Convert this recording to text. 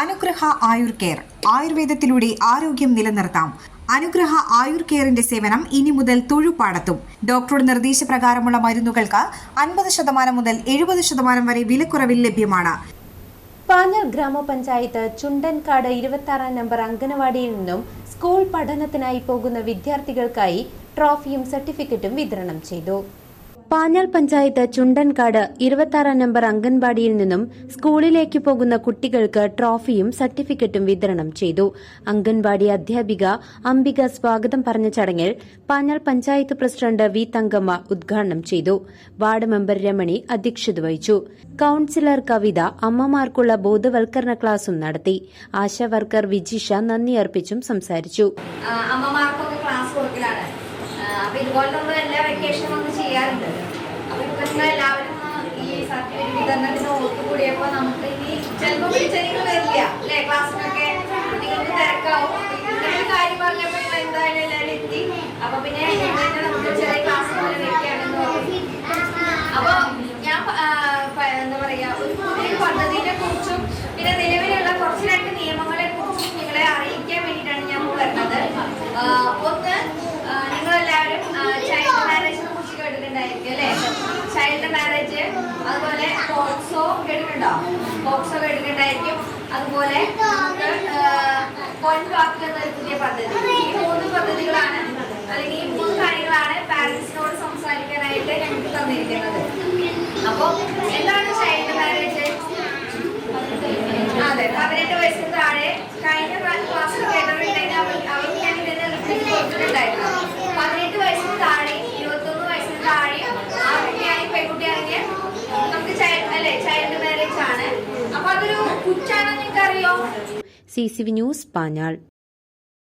അനുഗ്രഹ ആയുർ കെയർ. ആയുർവേദത്തിലൂടെ ആരോഗ്യം നിലനിർത്താം. അനുഗ്രഹ ആയുർ കെയറിന്റെ സേവനം ഇനി മുതൽ തൊഴുപാടത്തും. ഡോക്ടറുടെ നിർദ്ദേശപ്രകാരമുള്ള മരുന്നുകൾക്ക് അൻപത് ശതമാനം മുതൽ എഴുപത് ശതമാനം വരെ വിലക്കുറവിൽ ലഭ്യമാണ്. പാഞ്ഞാൽ ഗ്രാമപഞ്ചായത്ത് ചുണ്ടൻകാട് ഇരുപത്തി നമ്പർ അംഗനവാടിയിൽ നിന്നും സ്കൂൾ പഠനത്തിനായി പോകുന്ന വിദ്യാർത്ഥികൾക്കായി ട്രോഫിയും സർട്ടിഫിക്കറ്റും വിതരണം ചെയ്തു. പാഞ്ഞാൽ പഞ്ചായത്ത് ചുണ്ടൻകാട് ഇരുപത്തി നമ്പർ അംഗൻവാടിയിൽ നിന്നും സ്കൂളിലേക്ക് പോകുന്ന കുട്ടികൾക്ക് ട്രോഫിയും സർട്ടിഫിക്കറ്റും വിതരണം ചെയ്തു. അംഗൻവാടി അധ്യാപിക അംബിക സ്വാഗതം പറഞ്ഞ ചടങ്ങിൽ പാഞ്ഞാൽ പഞ്ചായത്ത് പ്രസിഡന്റ് വി തങ്കമ്മ ഉദ്ഘാടനം ചെയ്തു. വാർഡ് മെമ്പർ രമണി അധ്യക്ഷത വഹിച്ചു. കൌൺസിലർ കവിത അമ്മമാർക്കുള്ള ബോധവൽക്കരണ ക്ലാസും നടത്തി. ആശാ വർക്കർ വിജിഷ നന്ദി അർപ്പിച്ചും സംസാരിച്ചു. അമ്മമാർക്കൊക്കെ ക്ലാസ് അപ്പൊ ഇതുപോലെ നമ്മൾ എല്ലാ വെക്കേഷനും ഒന്ന് ചെയ്യാറുണ്ട്. അപ്പൊ ഇപ്പൊ നിങ്ങൾ എല്ലാവരും ഈ സർട്ടിഫിക്കറ്റ് ഒത്തുകൂടിയപ്പോ നമുക്ക് ഇനി ചിലപ്പോൾ വിളിച്ചെങ്കിൽ വരില്ല അല്ലേ? ക്ലാസ്സിനൊക്കെ നിങ്ങൾക്ക് തിരക്കാവും. കാര്യം പറഞ്ഞപ്പോൾ നിങ്ങൾ എന്തായാലും എല്ലാവരും എത്തി. അപ്പൊ പിന്നെ നമുക്ക് ചെറിയ ക്ലാസ് പോലെ വെക്കുകയാണെന്ന് അപ്പൊ ഞാൻ എന്താ പറയാ ഒരു പുതിയ പദ്ധതിയെ കുറിച്ചും പിന്നെ നിലവിലുള്ള ചൈൽഡ് മാരേജിനെ കുറിച്ച് കേട്ടിട്ടുണ്ടായിരിക്കും അല്ലേ? ചൈൽഡ് മാരേജ് അതുപോലെ പോക്സോ കേട്ടിട്ടുണ്ടോ പോക്സോ കേട്ടിട്ടുണ്ടായിരിക്കും അതുപോലെ നമുക്ക് പോയിന്റ് വാക്ക് എന്നൊരു പുതിയ പദ്ധതി. ഈ മൂന്ന് പദ്ധതികളാണ് അല്ലെങ്കിൽ ഈ മൂന്ന് കാര്യങ്ങളാണ് പാരന്റ്സിനോട് സംസാരിക്കാനായിട്ട് ഞങ്ങൾക്ക് തന്നിരിക്കുന്നത്. അപ്പോൾ എന്താണ് ചൈൽഡ് മാരേജ് അതെ പതിനെട്ട് വയസ്സിന് താഴെ കഴിഞ്ഞ ക്ലാസ്സിൽ കേട്ടിട്ടുണ്ടെങ്കിൽ അവർ അവർക്ക് ഞാൻ ഇതിന്റെ റിപ്പോർട്ട് കൊടുത്തിട്ടുണ്ടായിരുന്നു പതിനെട്ട് വയസ്സിന് താഴെ ഇരുപത്തൊന്ന് വയസ്സിന് താഴെ ആൺകുട്ടിയാണെങ്കിൽ പെൺകുട്ടിയാണെങ്കിൽ നമുക്ക് ചൈൽഡ് മാരേജ് ആണ്. അപ്പൊ അതൊരു കുറ്റാണെന്ന് അറിയോ C C V news Panjal.